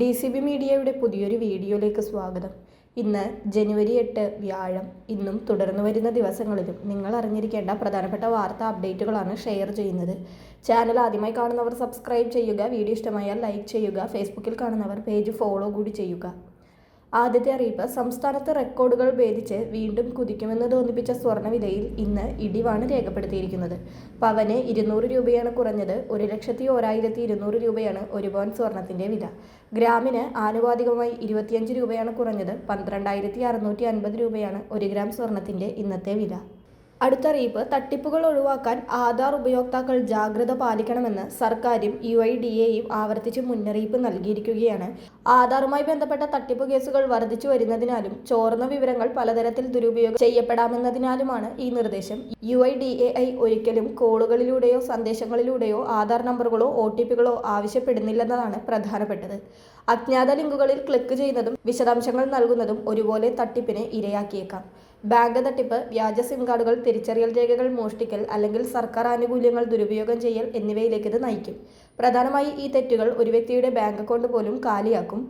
D C B മീഡിയയുടെ പുതിയൊരു വീഡിയോയിലേക്ക് സ്വാഗതം. ഇന്ന് ജനുവരി എട്ട് വ്യാഴം. ഇന്നും തുടർന്നു വരുന്ന ദിവസങ്ങളിലും നിങ്ങൾ അറിഞ്ഞിരിക്കേണ്ട പ്രധാനപ്പെട്ട വാർത്താ അപ്ഡേറ്റുകളാണ് ഷെയർ ചെയ്യുന്നത്. ചാനൽ ആദ്യമായി കാണുന്നവർ സബ്സ്ക്രൈബ് ചെയ്യുക വീഡിയോ ഇഷ്ടമായാൽ ലൈക്ക് ചെയ്യുക ഫേസ്ബുക്കിൽ കാണുന്നവർ പേജ് ഫോളോ കൂടി ചെയ്യുക. ആദ്യത്തെ അറിയിപ്പ് സംസ്ഥാനത്ത് റെക്കോർഡുകൾ ഭേദിച്ച് വീണ്ടും കുതിക്കുമെന്ന് തോന്നിപ്പിച്ച സ്വർണവിലയിൽ ഇന്ന് ഇടിവാണ് രേഖപ്പെടുത്തിയിരിക്കുന്നത്. പവന് ഇരുന്നൂറ് രൂപയാണ് കുറഞ്ഞത് ഒരു ലക്ഷത്തി ഓരായിരത്തി ഇരുന്നൂറ് രൂപയാണ് ഒരു പവൻ സ്വർണത്തിന്റെ വില. ഗ്രാമിന് ആനുപാതികമായി ഇരുപത്തിയഞ്ച് രൂപയാണ് കുറഞ്ഞത് പന്ത്രണ്ടായിരത്തി അറുന്നൂറ്റി അൻപത് രൂപയാണ് ഒരു ഗ്രാം സ്വർണത്തിന്റെ ഇന്നത്തെ വില. അടുത്ത അറിയിപ്പ് തട്ടിപ്പുകൾ ഒഴിവാക്കാൻ ആധാർ ഉപയോക്താക്കൾ ജാഗ്രത പാലിക്കണമെന്ന് സർക്കാരും യു ഐ ഡി എയും ആവർത്തിച്ച് മുന്നറിയിപ്പ് നൽകിയിരിക്കുകയാണ്. ആധാറുമായി ബന്ധപ്പെട്ട തട്ടിപ്പ് കേസുകൾ വർദ്ധിച്ചു വരുന്നതിനാലും ചോർന്ന വിവരങ്ങൾ പലതരത്തിൽ ദുരുപയോഗം ചെയ്യപ്പെടാമെന്നതിനാലുമാണ് ഈ നിർദ്ദേശം. U I D A I ഒരിക്കലും കോളുകളിലൂടെയോ സന്ദേശങ്ങളിലൂടെയോ ആധാർ നമ്പറുകളോ ഒ ടി പികളോ ആവശ്യപ്പെടുന്നില്ലെന്നതാണ് പ്രധാനപ്പെട്ടത്. അജ്ഞാത ലിങ്കുകളിൽ ക്ലിക്ക് ചെയ്യുന്നതും വിശദാംശങ്ങൾ നൽകുന്നതും ഒരുപോലെ തട്ടിപ്പിന് ഇരയാക്കിയേക്കാം. ബാങ്ക് തട്ടിപ്പ് വ്യാജ സിം കാർഡുകൾ തിരിച്ചറിയൽ രേഖകൾ മോഷ്ടിക്കൽ അല്ലെങ്കിൽ സർക്കാർ ആനുകൂല്യങ്ങൾ ദുരുപയോഗം ചെയ്യൽ എന്നിവയിലേക്ക് ഇത് നയിക്കും. പ്രധാനമായി ഈ തെറ്റുകൾ ഒരു വ്യക്തിയുടെ ബാങ്ക് അക്കൗണ്ട് പോലും കാലിയാക്കും.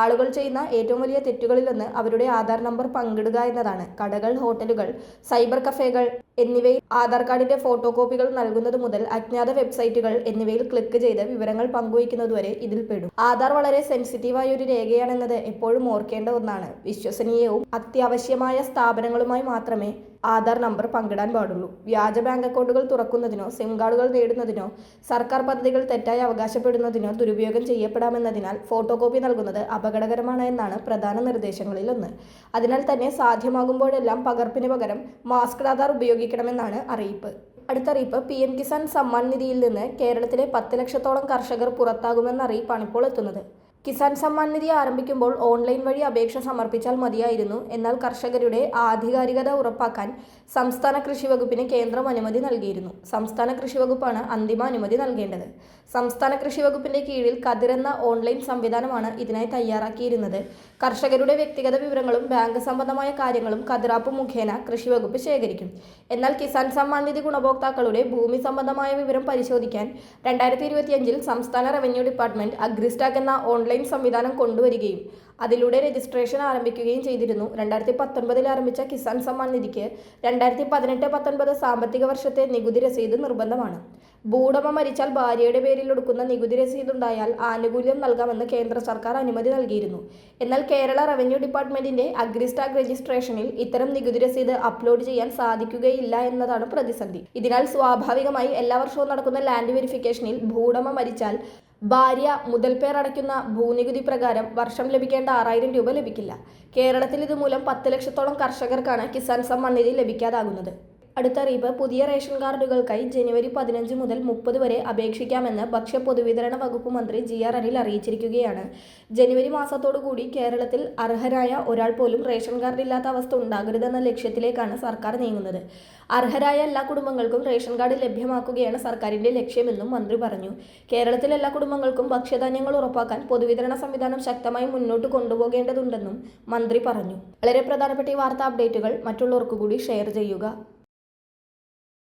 ആളുകൾ ചെയ്യുന്ന ഏറ്റവും വലിയ തെറ്റുകളിലൊന്ന് അവരുടെ ആധാർ നമ്പർ പങ്കിടുക എന്നതാണ്. കടകൾ ഹോട്ടലുകൾ സൈബർ കഫേകൾ എന്നിവയിൽ ആധാർ കാർഡിന്റെ ഫോട്ടോ കോപ്പികൾ നൽകുന്നത് മുതൽ അജ്ഞാത വെബ്സൈറ്റുകൾ എന്നിവയിൽ ക്ലിക്ക് ചെയ്ത് വിവരങ്ങൾ പങ്കുവയ്ക്കുന്നതുവരെ ഇതിൽ പെടും. ആധാർ വളരെ സെൻസിറ്റീവായ ഒരു രേഖയാണെന്നത് എപ്പോഴും ഓർക്കേണ്ട ഒന്നാണ്. വിശ്വസനീയവും അത്യാവശ്യമായ സ്ഥാപനങ്ങളുമായി മാത്രമേ ആധാർ നമ്പർ പങ്കിടാൻ പാടുള്ളൂ. വ്യാജ ബാങ്ക് അക്കൗണ്ടുകൾ തുറക്കുന്നതിനോ സിം കാർഡുകൾ നേടുന്നതിനോ സർക്കാർ പദ്ധതികൾ തെറ്റായി അവകാശപ്പെടുന്നതിനോ ദുരുപയോഗം ചെയ്യപ്പെടാമെന്നതിനാൽ ഫോട്ടോ കോപ്പി നൽകുന്നത് അപകടകരമാണ് എന്നാണ് പ്രധാന നിർദ്ദേശങ്ങളിലൊന്ന്. അതിനാൽ തന്നെ സാധ്യമാകുമ്പോഴെല്ലാം പകർപ്പിന് പകരം മാസ്ക്ഡ് ആധാർ ഉപയോഗിക്കണമെന്നാണ് അറിയിപ്പ്. അടുത്തറിയിപ്പ് പി എം കിസാൻ സമ്മാൻ നിധിയിൽ നിന്ന് കേരളത്തിലെ പത്ത് ലക്ഷത്തോളം കർഷകർ പുറത്താകുമെന്ന അറിയിപ്പാണ് ഇപ്പോൾ എത്തുന്നത്. കിസാൻ സമ്മാൻ നിധി ആരംഭിക്കുമ്പോൾ ഓൺലൈൻ വഴി അപേക്ഷ സമർപ്പിച്ചാൽ മതിയായിരുന്നു. എന്നാൽ കർഷകരുടെ ആധികാരികത ഉറപ്പാക്കാൻ സംസ്ഥാന കൃഷി വകുപ്പിന് കേന്ദ്രം അനുമതി നൽകിയിരുന്നു. സംസ്ഥാന കൃഷി വകുപ്പാണ് അന്തിമ അനുമതി നൽകേണ്ടത്. സംസ്ഥാന കൃഷി വകുപ്പിന്റെ കീഴിൽ കതിർ എന്ന ഓൺലൈൻ സംവിധാനമാണ് ഇതിനായി തയ്യാറാക്കിയിരുന്നത്. കർഷകരുടെ വ്യക്തിഗത വിവരങ്ങളും ബാങ്ക് സംബന്ധമായ കാര്യങ്ങളും കതിറാപ്പ് മുഖേന കൃഷി വകുപ്പ് ശേഖരിക്കും. എന്നാൽ കിസാൻ സമ്മാൻ നിധി ഗുണഭോക്താക്കളുടെ ഭൂമി സംബന്ധമായ വിവരം പരിശോധിക്കാൻ രണ്ടായിരത്തി ഇരുപത്തിയഞ്ചിൽ സംസ്ഥാന റവന്യൂ ഡിപ്പാർട്ട്മെന്റ് അഗ്രിസ്റ്റാക്ക് എന്ന ഓൺലൈൻ സംവിധാനം കൊണ്ടുവരികയും അതിലൂടെ രജിസ്ട്രേഷൻ ആരംഭിക്കുകയും ചെയ്തിരുന്നു. രണ്ടായിരത്തി പത്തൊൻപതിൽ ആരംഭിച്ച കിസാൻ സമ്മാൻ നിധിക്ക് രണ്ടായിരത്തി പതിനെട്ട് പത്തൊൻപത് സാമ്പത്തിക വർഷത്തെ നികുതി രസീത് നിർബന്ധമാണ്. ഭൂടമ മരിച്ചാൽ ഭാര്യയുടെ പേരിൽ എടുക്കുന്ന നികുതി രസീത് ഉണ്ടായാൽ ആനുകൂല്യം നൽകാമെന്ന് കേന്ദ്ര സർക്കാർ അനുമതി നൽകിയിരുന്നു. എന്നാൽ കേരള റവന്യൂ ഡിപ്പാർട്ട്മെന്റിന്റെ അഗ്രിസ്റ്റാഗ് രജിസ്ട്രേഷനിൽ ഇത്തരം നികുതി രസീത് അപ്ലോഡ് ചെയ്യാൻ സാധിക്കുകയില്ല എന്നതാണ് പ്രതിസന്ധി. ഇതിനാൽ സ്വാഭാവികമായി എല്ലാ വർഷവും നടക്കുന്ന ലാൻഡ് വെരിഫിക്കേഷനിൽ ഭൂടമ മരിച്ചാൽ ഭാര്യ മുതൽപേർ അടയ്ക്കുന്ന ഭൂനികുതി പ്രകാരം വർഷം ലഭിക്കേണ്ട ആറായിരം രൂപ ലഭിക്കില്ല. കേരളത്തിൽ ഇതുമൂലം പത്ത് ലക്ഷത്തോളം കർഷകർക്കാണ് കിസാൻ സമ്മാൻ നിധി ലഭിക്കാതാകുന്നത്. അടുത്ത അറിയിപ്പ് പുതിയ റേഷൻ കാർഡുകൾക്കായി ജനുവരി പതിനഞ്ച് മുതൽ മുപ്പത് വരെ അപേക്ഷിക്കാമെന്ന് ഭക്ഷ്യ പൊതുവിതരണ വകുപ്പ് മന്ത്രി ജി ആർ അനിൽ അറിയിച്ചിരിക്കുകയാണ്. ജനുവരി മാസത്തോടുകൂടി കേരളത്തിൽ അർഹരായ ഒരാൾ പോലും റേഷൻ കാർഡ് ഇല്ലാത്ത അവസ്ഥ ഉണ്ടാകരുതെന്ന ലക്ഷ്യത്തിലേക്കാണ് സർക്കാർ നീങ്ങുന്നത്. അർഹരായ എല്ലാ കുടുംബങ്ങൾക്കും റേഷൻ കാർഡ് ലഭ്യമാക്കുകയാണ് സർക്കാരിന്റെ ലക്ഷ്യമെന്നും മന്ത്രി പറഞ്ഞു. കേരളത്തിലെ എല്ലാ കുടുംബങ്ങൾക്കും ഭക്ഷ്യധാന്യങ്ങൾ ഉറപ്പാക്കാൻ പൊതുവിതരണ സംവിധാനം ശക്തമായി മുന്നോട്ട് കൊണ്ടുപോകേണ്ടതുണ്ടെന്നും മന്ത്രി പറഞ്ഞു. വളരെ പ്രധാനപ്പെട്ട ഈ വാർത്താ അപ്ഡേറ്റുകൾ മറ്റുള്ളവർക്ക് കൂടി ഷെയർ ചെയ്യുക.